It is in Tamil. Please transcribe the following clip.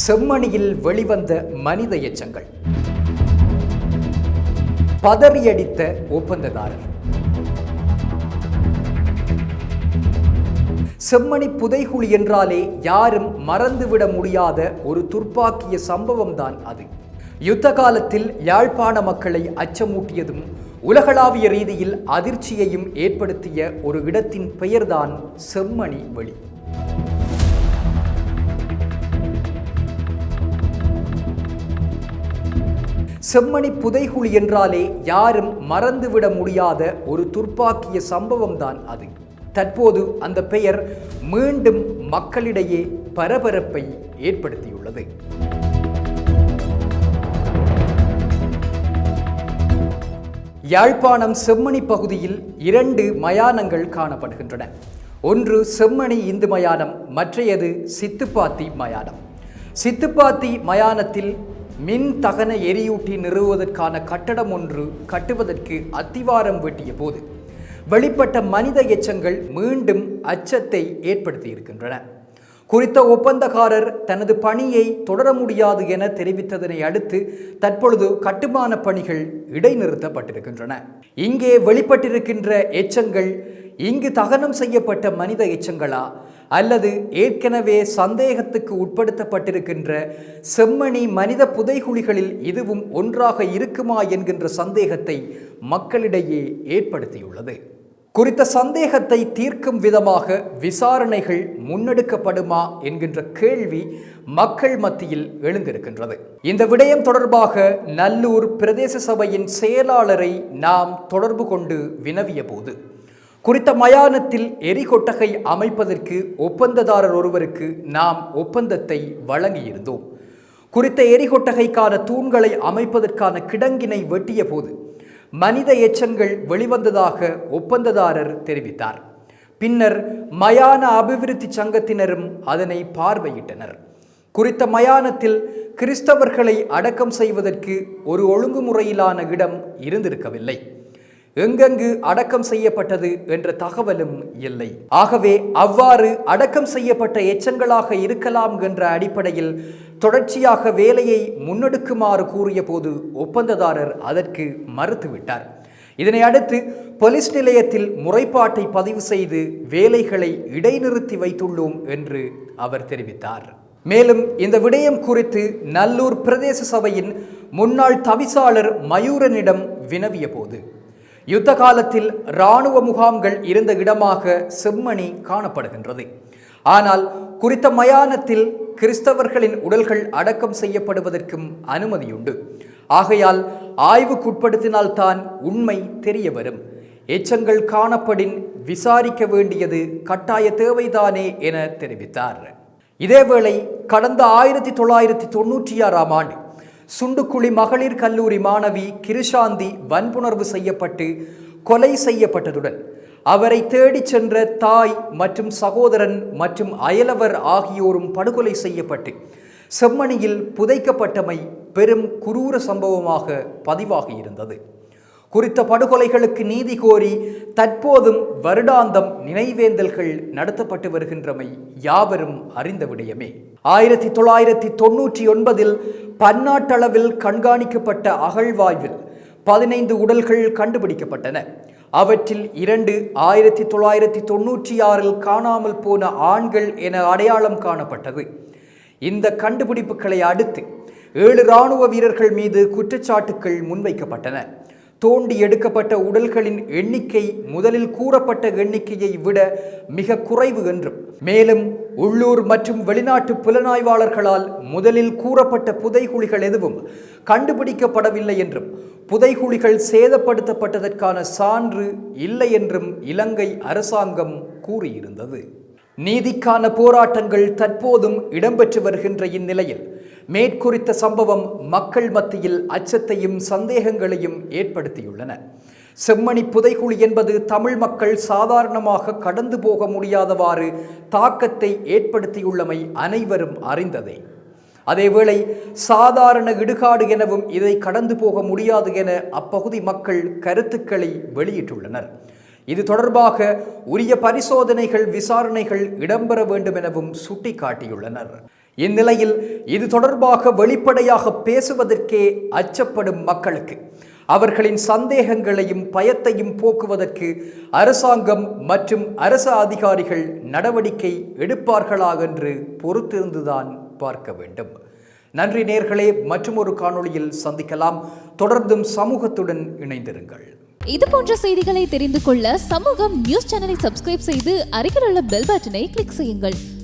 செம்மணியில் வெளிவந்த மனித எச்சங்கள். பதறியடித்த ஒப்பந்ததாரர். செம்மணி புதைகுழி என்றாலே யாரும் மறந்துவிட முடியாத ஒரு துர்ப்பாக்கிய சம்பவம்தான் அது. யுத்த காலத்தில் யாழ்ப்பாண மக்களை அச்சமூட்டியதும் உலகளாவிய ரீதியில் அதிர்ச்சியையும் ஏற்படுத்திய ஒரு இடத்தின் பெயர்தான் செம்மணி வெளி. செம்மணி புதைகுழி என்றாலே யாரும் மறந்துவிட முடியாத ஒரு துர்ப்பாக்கிய சம்பவம்தான் அது. தற்போது அந்த பெயர் மீண்டும் மக்களிடையே பரபரப்பை ஏற்படுத்தியுள்ளது. யாழ்ப்பாணம் செம்மணி பகுதியில் இரண்டு மயானங்கள் காணப்படுகின்றன. ஒன்று செம்மணி இந்து மயானம் மற்றையது சித்துப்பாத்தி மயானம். சித்துப்பாத்தி மயானத்தில் மின் தகன எரியூட்டி நிறுவுவதற்கான கட்டடம் ஒன்று கட்டுவதற்கு அத்திவாரம் வெட்டிய போது வெளிப்பட்ட மனித எச்சங்கள் மீண்டும் அச்சத்தை ஏற்படுத்தி இருக்கின்றன குறித்த ஒப்பந்தக்காரர் தனது பணியை தொடர முடியாது என தெரிவித்ததனை அடுத்து தற்பொழுது கட்டுமான பணிகள் இடைநிறுத்தப்பட்டிருக்கின்றன. இங்கே வெளிப்பட்டிருக்கின்ற எச்சங்கள் இங்கு தகனம் செய்யப்பட்ட மனித எச்சங்களா? அல்லது ஏற்கனவே சந்தேகத்துக்கு உட்படுத்தப்பட்டிருக்கின்ற செம்மணி மனித புதைகுழிகளில் இதுவும் ஒன்றாக இருக்குமா என்கின்ற சந்தேகத்தை மக்களிடையே ஏற்படுத்தியுள்ளது. குறித்த சந்தேகத்தை தீர்க்கும் விதமாக விசாரணைகள் முன்னெடுக்கப்படுமா என்கின்ற கேள்வி மக்கள் மத்தியில் எழுந்திருக்கின்றது. இந்த விடயம் தொடர்பாக நல்லூர் பிரதேச சபையின் செயலாளரை நாம் தொடர்பு கொண்டு வினவிய போது குறித்த மயானத்தில் எரிகொட்டகை அமைப்பதற்கு ஒப்பந்ததாரர் ஒருவருக்கு நாம் ஒப்பந்தத்தை வழங்கியிருந்தோம். குறித்த எரிகொட்டகைக்கான தூண்களை அமைப்பதற்கான கிடங்கினை வெட்டிய போது மனித எச்சங்கள் வெளிவந்ததாக ஒப்பந்ததாரர் தெரிவித்தார். பின்னர் மயான அபிவிருத்தி சங்கத்தினரும் அதனை பார்வையிட்டனர். குறித்த மயானத்தில் கிறிஸ்தவர்களை அடக்கம் செய்வதற்கு ஒரு ஒழுங்குமுறையிலான இடம் இருந்திருக்கவில்லை. எங்கெங்கு அடக்கம் செய்யப்பட்டது என்ற தகவலும் இல்லை. ஆகவே அவ்வாறு அடக்கம் செய்யப்பட்ட எச்சங்களாக இருக்கலாம் என்ற அடிப்படையில் தொடர்ச்சியாக வேலையை முன்னெடுக்குமாறு கூறிய போது ஒப்பந்ததாரர் அதற்கு மறுத்துவிட்டார். இதனை அடுத்து போலீஸ் நிலையத்தில் முறைப்பாட்டை பதிவு செய்து வேலைகளை இடைநிறுத்தி வைத்துள்ளோம் என்று அவர் தெரிவித்தார். மேலும் இந்த விடயம் குறித்து நல்லூர் பிரதேச சபையின் முன்னாள் தவிசாளர் மயூரனிடம் வினவிய போது யுத்த காலத்தில் இராணுவ முகாம்கள் இருந்த இடமாக செம்மணி காணப்படுகின்றது. ஆனால் குறித்த மயானத்தில் கிறிஸ்தவர்களின் உடல்கள் அடக்கம் செய்யப்படுவதற்கும் அனுமதியுண்டு. ஆகையால் ஆய்வுக்குட்படுத்தினால்தான் உண்மை தெரிய வரும். எச்சங்கள் காணப்படின் விசாரிக்க வேண்டியது கட்டாய தேவைதானே என தெரிவித்தார். இதேவேளை கடந்த ஆயிரத்தி தொள்ளாயிரத்தி தொண்ணூற்றி ஆறாம் ஆண்டு சுண்டுக்குழி மகளிர் கல்லூரி மாணவி கிருஷாந்தி வன்புணர்வு செய்யப்பட்டு கொலை செய்யப்பட்டதுடன் அவரை தேடிச் சென்ற தாய் மற்றும் சகோதரன் மற்றும் அயலவர் ஆகியோரும் படுகொலை செய்யப்பட்டு செம்மணியில் புதைக்கப்பட்டமை பெரும் குரூர சம்பவமாக பதிவாகியிருந்தது. குறித்த படுகொலைகளுக்கு நீதி கோரி தற்போதும் வருடாந்தம் நினைவேந்தல்கள் நடத்தப்பட்டு வருகின்றமை யாவரும் அறிந்த விடயமே. ஆயிரத்தி தொள்ளாயிரத்தி தொன்னூற்றி ஒன்பதில் பன்னாட்டளவில் கண்காணிக்கப்பட்ட அகழ்வாய்வில் பதினைந்து உடல்கள் கண்டுபிடிக்கப்பட்டன. அவற்றில் இரண்டு ஆயிரத்தி தொள்ளாயிரத்தி தொன்னூற்றி ஆறில் காணாமல் போன ஆண்கள் என அடையாளம் காணப்பட்டது. இந்த கண்டுபிடிப்புகளை அடுத்து ஏழு இராணுவ வீரர்கள் மீது குற்றச்சாட்டுக்கள் முன்வைக்கப்பட்டன. தோண்டி எடுக்கப்பட்ட உடல்களின் எண்ணிக்கை முதலில் கூறப்பட்ட எண்ணிக்கையை விட மிக குறைவு என்றும் மேலும் உள்ளூர் மற்றும் வெளிநாட்டு புலனாய்வாளர்களால் முதலில் கூறப்பட்ட புதைகுழிகள் எதுவும் கண்டுபிடிக்கப்படவில்லை என்றும் புதைகுழிகள் சேதப்படுத்தப்பட்டதற்கான சான்று இல்லை என்றும் இலங்கை அரசாங்கம் கூறியிருந்தது. நீதிக்கான போராட்டங்கள் தற்போதும் இடம்பெற்று வருகின்ற இந்நிலையில் மேற்குறித்த சம்பவம் மக்கள் மத்தியில் அச்சத்தையும் சந்தேகங்களையும் ஏற்படுத்தியுள்ளன. செம்மணி புதைகுழி என்பது தமிழ் மக்கள் சாதாரணமாக கடந்து போக முடியாதவாறு தாக்கத்தை ஏற்படுத்தியுள்ளமை அனைவரும் அறிந்ததே. அதேவேளை சாதாரண இடுகாடு எனவும் இதை கடந்து போக முடியாது என அப்பகுதி மக்கள் கருத்துக்களை வெளியிட்டுள்ளனர். இது தொடர்பாக உரிய பரிசோதனைகள் விசாரணைகள் இடம்பெற வேண்டும் எனவும் சுட்டிக்காட்டியுள்ளனர். இந்நிலையில் இது தொடர்பாக வெளிப்படையாக பேசுவதற்கே அச்சப்படும் மக்களுக்கு அவர்களின் சந்தேகங்களையும் பயத்தையும் போக்குவதற்கு அரசாங்கம் மற்றும் அரசு அதிகாரிகள் நடவடிக்கை எடுப்பார்களா என்று பொறுத்திருந்துதான் பார்க்க வேண்டும். நன்றி நேர்களே மற்றும் ஒரு காணொளியில் சந்திக்கலாம். தொடர்ந்தும் சமூகத்துடன் இணைந்திருங்கள். இது போன்ற செய்திகளை தெரிந்து கொள்ள சமூகம் நியூஸ் சேனலை சப்ஸ்கிரைப் செய்து அருகில் உள்ள பெல் பட்டனை கிளிக் செய்யுங்கள்.